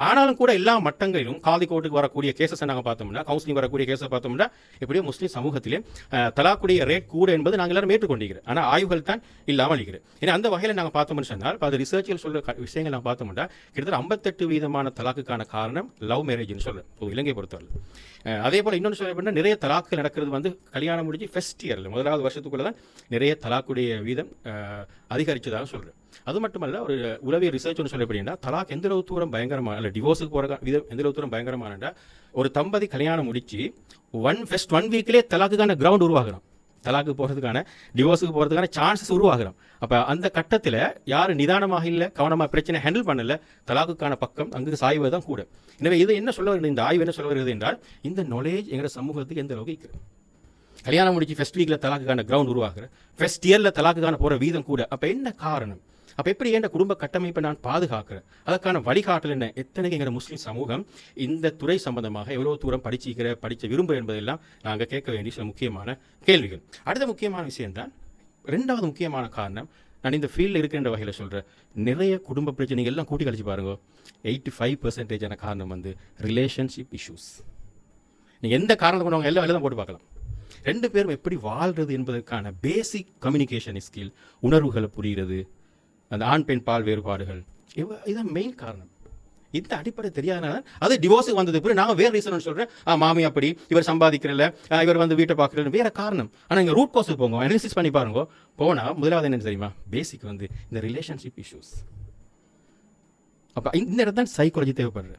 ஆனாலும் கூட எல்லா மட்டங்களிலும் காதி கோர்ட்டுக்கு வரக்கூடிய கேசஸ் நாங்கள் பார்த்தோம்னா கவுன்சிலிங் வரக்கூடிய கேஸை பார்த்தோம்னா எப்படியோ முஸ்லீம் சமூகத்திலே தலாக்குடைய ரேட் கூட என்பது நாங்கள் எல்லாரும் ஏற்றுக்கொண்டிருக்கிறோம் ஆனால் ஆய்வுகள் தான் இல்லாமல் இருக்கிறது. ஏன்னா அந்த வகையில் நாங்கள் பார்த்தோம்னு சொன்னால் அது ரிசர்ச்சில் சொல்ற க- விஷயங்கள் நாங்கள் பார்த்தோம்னா கிட்டத்தட்ட ஐம்பத்தெட்டு வீதமான தலாக்குக்கான காரணம் லவ் மேரேஜ்னு சொல்றேன் இப்போ இலங்கை பொறுத்தவரை அதே போல் இன்னொன்று சொல்ல அப்படின்னா நிறைய தலாக்கு நடக்கிறது வந்து கல்யாணம் முடிஞ்சு ஃபர்ஸ்ட் இயரில் முதலாவது வருஷத்துக்குள்ளே தான் நிறைய தலாக்குடைய வீதம் அதிகரித்ததாக அதிகரிச்சதாக அது மட்டுமல்ல ஒரு உளவிய ரிசர்ச் ஒன்று சொல்ல அப்படின்னா தலாக் எந்த அளவு தூரம் பயங்கரமான இல்லை டிவோர்ஸுக்கு போகிற விதம் எந்த அளவு தூரம் பயங்கரமானண்டா ஒரு தம்பதி கல்யாணம் முடிச்சு ஒன் ஃபெஸ்ட் ஒன் வீக்லேயே தலாக்குக்கான கிரவுண்ட் உருவாகிறோம் தலாக்கு போகிறதுக்கான டிவோர்ஸுக்கு போகிறதுக்கான சான்சஸ் உருவாகிறோம் அப்போ அந்த கட்டத்தில் யார் நிதானமாக இல்லை கவனமாக பிரச்சனை ஹேண்டில் பண்ணல தலாக்குக்கான பக்கம் அங்கு சாய்வது தான் கூட. எனவே இது என்ன சொல்ல வருகிறது இந்த ஆய்வு என்ன சொல்ல வருகிறது என்றால் இந்த நாலேஜ் எங்கள் சமூகத்துக்கு எந்த அளவுக்கு இருக்குது கல்யாணம் முடிச்சு ஃபஸ்ட் வீக்கில் தலாக்குக்கான கிரவுண்ட் உருவாகிற ஃபஸ்ட் இயரில் தலாக்குக்கான போகிற வீதம் கூட. அப்போ என்ன காரணம்? அப்போ எப்படி என் குடும்ப கட்டமைப்பை நான் பாதுகாக்கிறேன்? அதற்கான வழிகாட்டல் என்ன? எத்தனைக்கு எங்கள் முஸ்லீம் சமூகம் இந்த துறை சம்பந்தமாக எவ்வளோ தூரம் படிச்சிக்கிற படிச்ச விரும்புகிற என்பதெல்லாம் நாங்கள் கேட்க வேண்டிய சில முக்கியமான கேள்விகள். அடுத்த முக்கியமான விஷயம் தான் ரெண்டாவது முக்கியமான காரணம் நான் இந்த ஃபீல்டில் இருக்கின்ற வகையில் சொல்கிறேன் நிறைய குடும்ப பிரச்சனைகள் எல்லாம் கூட்டி கழிச்சு பாருங்க. எயிட்டி ஃபைவ் பர்சன்டேஜான காரணம் வந்து ரிலேஷன்ஷிப் இஷ்யூஸ் நீங்கள் எந்த காரணத்தை கொண்டு அவங்க எல்லா வேலையும் போட்டு பார்க்கலாம். ரெண்டு பேரும் எப்படி வாழ்றது என்பதற்கான பேசிக் கம்யூனிகேஷன் ஸ்கில் உணர்வுகளை புரிகிறது அந்த ஆண் பெண் பால் வேறுபாடுகள். இவ இதுதான் மெயின் காரணம். இந்த அடிப்படை தெரியாதனால அது டிவோர்ஸுக்கு வந்தது பிறகு நாங்கள் வேறு ரீசன் சொல்கிறேன் ஆ மாமி அப்படி இவர் சம்பாதிக்கிறல இவர் வந்து வீட்டை பார்க்குறது வேற காரணம். ஆனால் இங்கே ரூட் கோஸுக்கு போங்க. அனாலிசிஸ் பண்ணி பாருங்க. போனால் முதலாவது என்ன தெரியுமா? பேசிக் வந்து இந்த ரிலேஷன்ஷிப் இஷ்யூஸ் அப்போ இந்த இடத்துல தான் சைக்காலஜி தேவைப்படுறது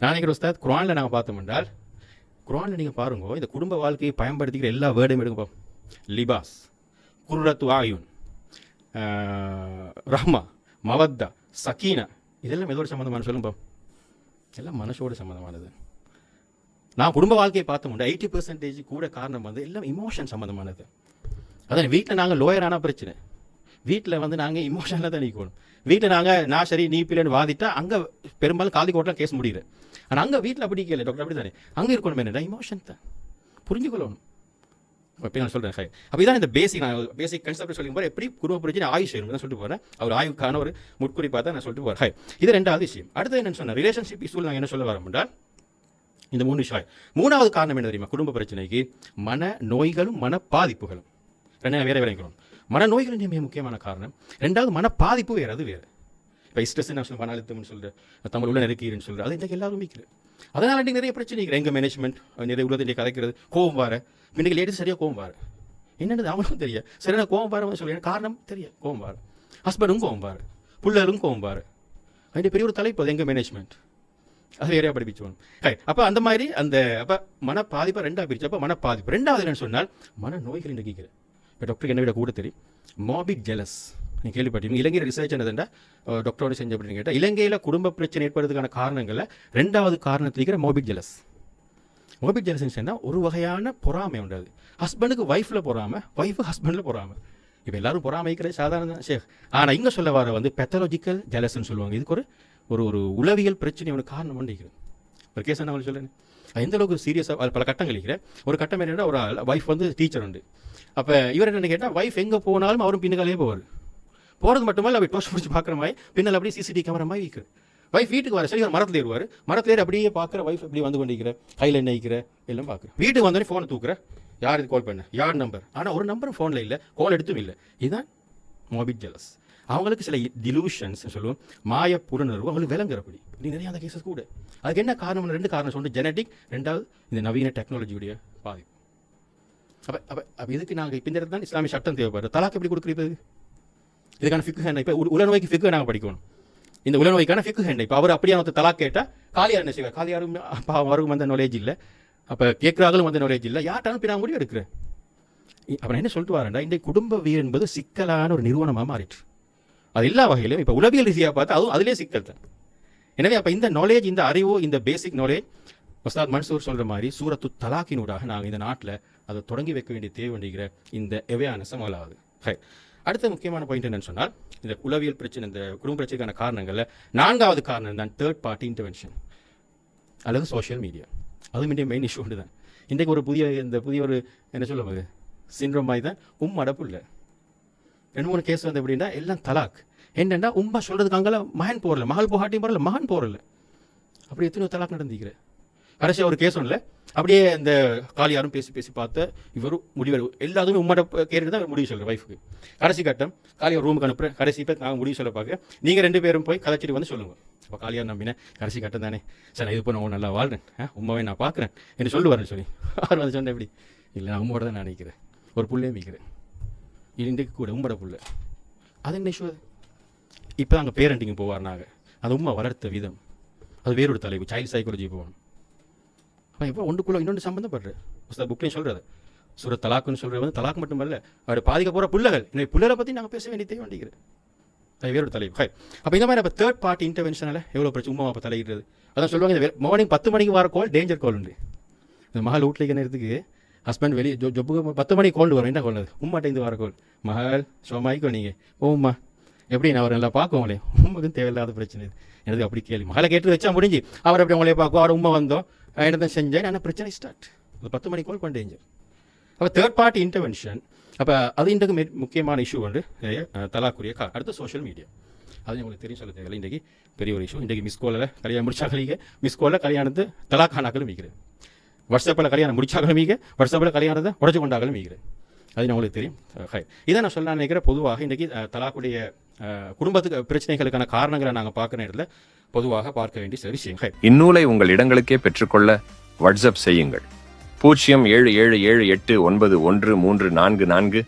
நான் நினைக்கிற உஸ்தாத் குரானில் நாங்கள் பார்த்தோம் என்றால் குரானில் நீங்கள் பாருங்க இந்த குடும்ப வாழ்க்கையை பயன்படுத்திக்கிற எல்லா வேர்டையும் எடுங்க லிபாஸ் குர்ரத்து ஆயுன். ரஹ்மா மவத்தா சக்கீனா இதெல்லாம் எதோட சம்மந்தமான சொல்லுங்க எல்லாம் மனசோட சம்மந்தமானது நான் குடும்ப வாழ்க்கையை பார்த்தோம்னா எயிட்டி பர்சன்டேஜ் கூட காரணம் வந்து எல்லாம் இமோஷன் சம்மந்தமானது அதான் வீட்டில் நாங்கள் லோயரான பிரச்சனை. வீட்டில் வந்து நாங்கள் இமோஷனில் தான் நிற்கணும் வீட்டில் நாங்கள் நான் சரி நீ பிள்ளைன்னு வாதிட்டா அங்கே பெரும்பாலும் காதி கோட்டில் கேஸ் முடியுது. ஆனால் அங்கே வீட்டில் அப்படி கேட்கல டாக்டர் அப்படி தானே அங்கே இருக்கணும் என்னடா இமோஷன் தான். புரிஞ்சுக்கொள்ளணும். இப்போ நான் சொல்கிறேன் ஹை அப்போ இதான் இந்த பேசிக் நான் பேசிக் கன்செப்ட் சொல்லி எப்படி குடும்ப பிரச்சனை ஆயுஷ் தான் சொல்லிட்டு போகிறேன் அவர் ஆய்வுக்கான ஒரு முட்குறிப்பாக தான் நான் சொல்லிட்டு போகிறேன் ஹை. இது ரெண்டாவது விஷயம். அடுத்து என்னன்னு சொன்னேன் ரிலேஷன்ஷிப் இஷ்யூவில் நான் என்ன சொல்ல வரேன் என்றால் இந்த மூணு விஷயம். மூணாவது காரணம் என்ன தெரியுமா? குடும்ப பிரச்சனைக்கு மன நோய்களும் மன பாதிப்புகளும். ரெண்டு வேற விளைக்கிறோம் மன நோய்கள் மிக முக்கியமான காரணம். ரெண்டாவது மன பாதிப்பு வேறு அது வேறு. இப்போ ஸ்ட்ரெஸ் நான் சொல்ல மன அழுத்தம்னு சொல்கிறேன் தமிழ் உள்ள நெருக்கீருன்னு சொல்கிறேன் அது இன்றைக்கு எல்லாரும் மிக்கிறது அதனால் இன்றைக்கு நிறைய பிரச்சனை எங்கள் மேனேஜ்மெண்ட் நிறைய உள்ளது இன்றைக்கு கதைக்கிறது கோவம் வர இன்றைக்கு லேடிஸ் சரியாக கோவம் பாரு. என்னென்னது அவனும் தெரியும் சரியான கோவம் பாரு சொல்லி காரணம் தெரியும் கோவம் பாரு. ஹஸ்பண்டும் கோவம் பாரு. பிள்ளைகளும் கோவம் பாரு. அது பெரிய ஒரு தலைப்பு அது எங்கள் மேனேஜ்மெண்ட் அது வேறையா படிப்பிச்சோம் அப்போ அந்த மாதிரி அந்த அப்போ மன பாதிப்பை ரெண்டா பிரிச்சு. அப்போ மன பாதிப்பு ரெண்டாவது என்னன்னு சொன்னால் மன நோய்கள் இன்று கேட்குறேன் இப்போ டாக்டருக்கு என்ன விட கூட தெரியும்? மாபிக் ஜெலஸ் நீங்கள் கேள்விப்பட்டீங்க இலங்கை ரிசர்ச் என்னதுண்டா? டாக்டரோட செஞ்ச அப்படின்னு கேட்டால் இலங்கையில் குடும்ப பிரச்சனை ஏற்படுறதுக்கான காரணங்களில் ரெண்டாவது காரணத்தில் இருக்கிற மோபிக் ஜெலஸ் மோபிக் ஜெலஸ்ன்னு சொன்னால் ஒரு வகையான பொறாமை உண்டாது ஹஸ்பண்டுக்கு ஒய்ஃபில் பொறாமை ஒய்ஃபு ஹஸ்பண்டில் பொறாமல் இப்போ எல்லாரும் பொறாமைக்கிறது சாதாரண தான். ஷேக் ஆனால் இங்கே சொல்ல வர வந்து பெத்தலாஜிக்கல் ஜெலஸ்ன்னு சொல்லுவாங்க. இதுக்கு ஒரு ஒரு ஒரு உளவியல் பிரச்சனை அவனுக்கு காரணம் பண்ணிக்கிறேன் ஒரு கேஸ் என்ன சொல்லுறேன் எந்த அளவுக்கு சீரியஸாக பல கட்டம் கழிக்கிறேன் ஒரு கட்டம் என்னென்னா ஒரு ஒய்ஃப் வந்து டீச்சர் உண்டு. அப்போ இவர் என்ன கேட்டால் ஒய்ஃப் எங்கே போனாலும் அவரும் பின்னுக்காலே போவார். போகிறது மட்டுமல்ல அப்படி டோஸ்ட் பிடிச்சி பார்க்குற மாதிரி பின்னால் அப்படியே சிசிடிவி கேமரா மாதிரி வைக்கிற வைஃப் வீட்டுக்கு வர சரி ஒரு மரத்தில் ஏறுவார். மரத்தில் ஏறி அப்படியே பார்க்குற வைஃப் இப்படி வந்து கொண்டிருக்கிற கையில் என்ன எல்லாம் பார்க்குற. வீட்டுக்கு வந்தோடனே ஃபோனை தூக்குற. யார் இது? கால் பண்ண. யார் நம்பர் ஆனால் ஒரு நம்பரும் ஃபோனில் இல்லை. கால் எடுத்தும் இல்லை. இதுதான் மோபிட் ஜெலஸ் அவங்களுக்கு சில டிலூஷன்ஸ் சொல்லுவோம். மாய புலனர்வு அவங்களுக்கு விளங்குறப்படி இப்படி நிறைய அந்த கேசஸ் கூட. அதுக்கு என்ன காரணம்? ரெண்டு காரணம் சொல்லிட்டு ஜெனட்டிக் ரெண்டாவது இந்த நவீன டெக்னாலஜியுடைய பாதிப்பு அப்போ அப்போ அப்போ இதுக்கு நாங்கள் இப்போ இந்த இடத்துல தான் இஸ்லாமிய சட்டம் தேவைப்படுது. தலாக்கு எப்படி கொடுக்குறது இதுக்கான ஃபிக்கு என்ன? இப்போ உலநோய்க்கு ஃபிக்கு நாங்கள் படிக்கணும். இந்த உலநோய்க்கான ஃபிக்கு என்ன இப்போ அவர் அப்படியே வந்து தலாக் கேட்டால் காலியார் என்ன செய்வார்? காலியாரும் அப்பா அவருக்கும் வந்த நாலேஜ் இல்லை. அப்போ கேட்குறாங்களும் வந்த நாலேஜ் இல்லை. யார்ட்ட அனுப்பி நான் முடிவு எடுக்கிறேன் அப்புறம் என்ன சொல்லிட்டு வரேன்டா இந்த வீர் என்பது சிக்கலான ஒரு நிறுவனமாக மாறிட்டு அது எல்லா வகையிலும் இப்போ உளவியல் ரீதியாக பார்த்தா அதுவும் அதிலே சிக்கல் தான். எனவே அப்போ இந்த நாலேஜ் இந்த அறிவு இந்த பேசிக் நாலேஜ் உஸ்தாத் மன்சூர் சொல்கிற மாதிரி சூரத்து தலாக்கினூடாக நாங்கள் இந்த நாட்டில் அதை தொடங்கி வைக்க வேண்டிய தேவை வேண்டிய இந்த எவையானஸ் முதலாவது. ஹை. அடுத்த முக்கியமான பாயிண்ட் என்னன்னு சொன்னால் இந்த உளவியல் பிரச்சனை இந்த குடும்ப பிரச்சனைக்கான காரணங்களில் நான்காவது காரணம் தான் தேர்ட் பார்ட்டி இன்டர்வென்ஷன் அல்லது சோஷியல் மீடியா அதுவும் இன்றைய மெயின் இஷ்யூ ஒன்று தான் இன்றைக்கு ஒரு புதிய இந்த புதிய ஒரு என்ன சொல்லுவாங்க சின்ரம் மாதிரி தான் உம் அடப்பு இல்லை. ரெண்டு மூணு கேஸ் வந்து எப்படின்னா எல்லாம் தலாக். என்னென்னா உம்மா சொல்றதுக்கு மகன் போகிறல மகள் போகாட்டியும் போகிறல மகன் போகிறல அப்படி எத்தனையோ தலாக் நடந்திக்கிறேன் கடைசியாக ஒரு கேஸ் இல்லை அப்படியே இந்த காளியாரும் பேசி பேசி பார்த்து இவரும் முடிவு எல்லாத்துமே உம்மாட்ட கேட்டு தான் முடிவு சொல்கிற ஒய்ஃபுக்கு கடைசி கட்டம் காளியார் ரூமுக்கு அனுப்புகிறேன் கடைசி பேர் நாங்கள் முடிவு சொல்ல பார்க்க நீங்கள் ரெண்டு பேரும் போய் கதைச்சிட்டு வந்து சொல்லுங்க. அப்போ காளியார் நம்பினேன் கடைசி கட்டம் தானே. சார் இது பண்ண நல்லா வாழ்றேன். ஆ, உண்மாவே நான் பார்க்குறேன். என்று சொல்லுவார்னு சொல்லி அவர் வந்து சொன்னேன் எப்படி? இல்லை நான் உம்மோட தான் நான் நினைக்கிறேன். ஒரு புள்ளையே மிக்கிறேன் இது இன்றைக்கு கூட உம்மட புள்ள. அது என்ன இஷ்யூ அது இப்போ அங்கே பேரண்டிங் போவார் நாங்கள் அது உண்மை வளர்த்த விதம். அது வேறொரு தலைப்பு. சைல்டு சைக்காலஜி போகணும் அவன் எப்போ ஒன்றுக்குள்ள இன்னொன்று சம்மந்தப்படுறது உஸ்தாத் சொல்கிறது சுர தலாக்குன்னு சொல்கிறது வந்து தலாக் மட்டும் இல்லை அவர் பாதிக்க போகிற பிள்ளைகள். இன்னைக்கு பிள்ளைகளை பற்றி நாங்கள் பேச வேண்டிய தேவை வேண்டிக்கிறேன் அது வேறொரு தலைப்பு. ஹை. அப்போ இந்த மாதிரி இப்போ தேர்ட் பார்ட்டி இன்டர்வென்ஷனால் எவ்வளோ பிரச்சனை? உமா அப்போ தலையிடுறது? அதான் சொல்லுவாங்க இந்த மார்னிங் பத்து மணிக்கு வர கால் டேஞ்சர் கால் உண்டு. இந்த மகள் வீட்டில் நேரத்துக்கு ஹஸ்பண்ட் வெளியே ஜொ ஜொப்புக்கு பத்து மணிக்கு கோல்டு வரும். என்ன கோல் அது? உம்மாட்ட இந்த வர கோல் மகள் சோமாய்க்கோ நீங்கள் ஓம்மா எப்படி நான் அவர் நல்லா பார்க்குவோங்களே உண்மைக்கும் தேவையில்லாத பிரச்சனை இது. எனக்கு அப்படி கேள்வி. மகளை கேட்டு வச்சா முடிஞ்சு. அவர் அப்படி உங்களே பார்க்கும்? அவர் உண்மை வந்தோம். என்ன செஞ்சேன். ஆனால் பிரச்சனை ஸ்டார்ட் அது பத்து மணிக்கு கால் கொண்டு அப்போ தேர்ட் பார்ட்டி இன்டர்வென்ஷன் அப்போ அது இன்றைக்கு மெ- முக்கியமான இஷ்யூ வந்து தலாக்குரிய கா அடுத்து சோஷியல் மீடியா அது உங்களுக்கு தெரியும் சொல்ல தேவையில்லை. இன்றைக்கி பெரிய ஒரு இஷ்யூ இன்றைக்கி மிஸ் கோலில் கல்யாணம் முடிச்சாக்களீங்க மிஸ் கோலில் கல்யாணத்து தலாக்கானாக்களும் மிகிறது வாட்ஸ்அப்பில் கல்யாணம் முடிச்சாக்களும் மீக வாட்ஸ்அப்பில் கல்யாணத்தை உடச்சு கொண்டாக்களும் மிகிறது அது உங்களுக்கு தெரியும். இதை நான் சொல்ல நினைக்கிறேன். பொதுவாக இன்றைக்கி தலாக்குடைய குடும்பத்துக்கு பிரச்சனைகளுக்கான காரணங்களை நாங்கள் பார்க்குற இடத்துல பொதுவாக பார்க்க வேண்டிய சில விஷயங்கள். இந்நூலை உங்கள் இடங்களுக்கே பெற்றுக்கொள்ள வாட்ஸ்அப் செய்யுங்கள். பூஜ்ஜியம் ஏழு ஏழு ஏழு எட்டு ஒன்பது ஒன்று மூன்று நான்கு நான்கு